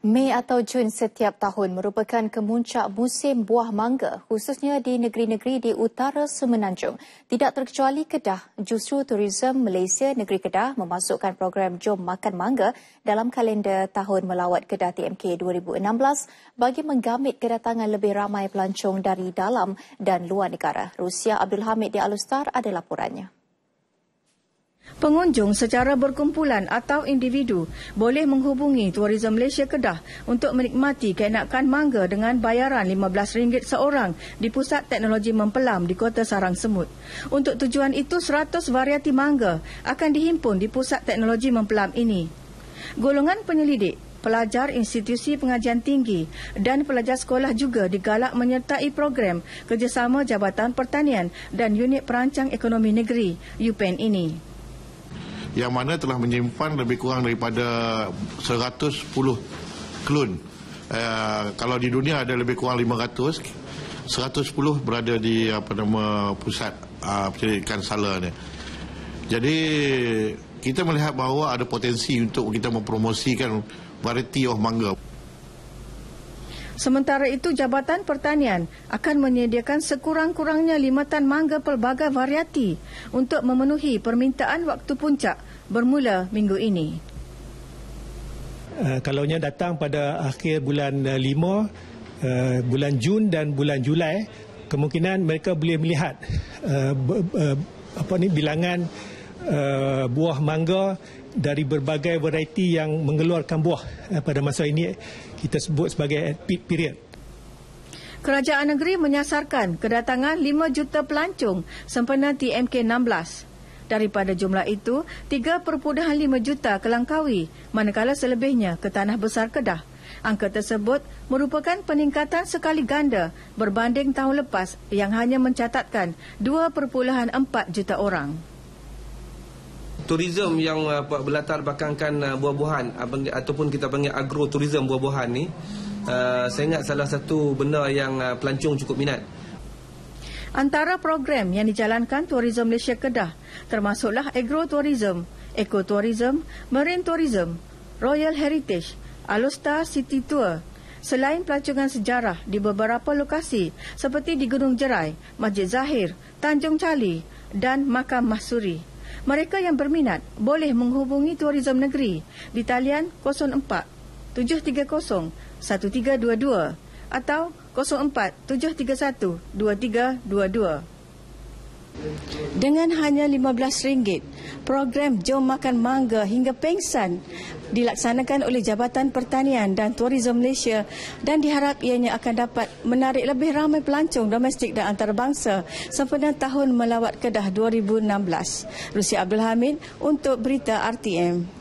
Mei atau Jun setiap tahun merupakan kemuncak musim buah mangga khususnya di negeri-negeri di utara Semenanjung. Tidak terkecuali Kedah, justru Tourism Malaysia Negeri Kedah memasukkan program Jom Makan Mangga dalam kalender tahun melawat Kedah TMK 2016 bagi menggamit kedatangan lebih ramai pelancong dari dalam dan luar negara. Rusia Abdul Hamid di Alustar ada laporannya. Pengunjung secara berkumpulan atau individu boleh menghubungi Tourism Malaysia Kedah untuk menikmati keenakan mangga dengan bayaran RM15 seorang di Pusat Teknologi Mempelam di Kota Sarang Semut. Untuk tujuan itu, 100 variati mangga akan dihimpun di Pusat Teknologi Mempelam ini. Golongan penyelidik, pelajar institusi pengajian tinggi dan pelajar sekolah juga digalak menyertai program kerjasama Jabatan Pertanian dan Unit Perancang Ekonomi Negeri UPN ini yang mana telah menyimpan lebih kurang daripada 110 klon. Uh, kalau di dunia ada lebih kurang 500, 110 berada di apa nama pusat uh, penyelidikan sala ni. Jadi kita melihat bahawa ada potensi untuk kita mempromosikan variety of mangga. Sementara itu, Jabatan Pertanian akan menyediakan sekurang-kurangnya lima tan mangga pelbagai variati untuk memenuhi permintaan waktu puncak bermula minggu ini. Uh, kalaunya datang pada akhir bulan uh, lima, uh, bulan Jun dan bulan Julai, kemungkinan mereka boleh melihat uh, uh, apa ni bilangan uh, buah mangga dari berbagai variety yang mengeluarkan buah uh, pada masa ini kita sebut sebagai peak period. Kerajaan negeri menyasarkan kedatangan 5 juta pelancong sempena TMK 16. Daripada jumlah itu, 3.5 juta ke Langkawi, manakala selebihnya ke Tanah Besar Kedah. Angka tersebut merupakan peningkatan sekali ganda berbanding tahun lepas yang hanya mencatatkan 2.4 juta orang turism yang uh, berlatar belakangkan uh, buah-buahan uh, ataupun kita panggil agroturism buah-buahan ni uh, saya ingat salah satu benda yang uh, pelancong cukup minat Antara program yang dijalankan Tourism Malaysia Kedah termasuklah agroturism, ekoturism, marine tourism, royal heritage, Alustar City Tour. Selain pelancongan sejarah di beberapa lokasi seperti di Gunung Jerai, Masjid Zahir, Tanjung Cali dan Makam Mahsuri. Mereka yang berminat boleh menghubungi Tourism Negeri di talian 04 730 1322 atau 04 731 2322. Dengan hanya RM15, program Jom Makan Mangga hingga Pengsan dilaksanakan oleh Jabatan Pertanian dan Tourism Malaysia dan diharap ianya akan dapat menarik lebih ramai pelancong domestik dan antarabangsa sempena tahun melawat Kedah 2016. Rusi Abdul Hamid untuk Berita RTM.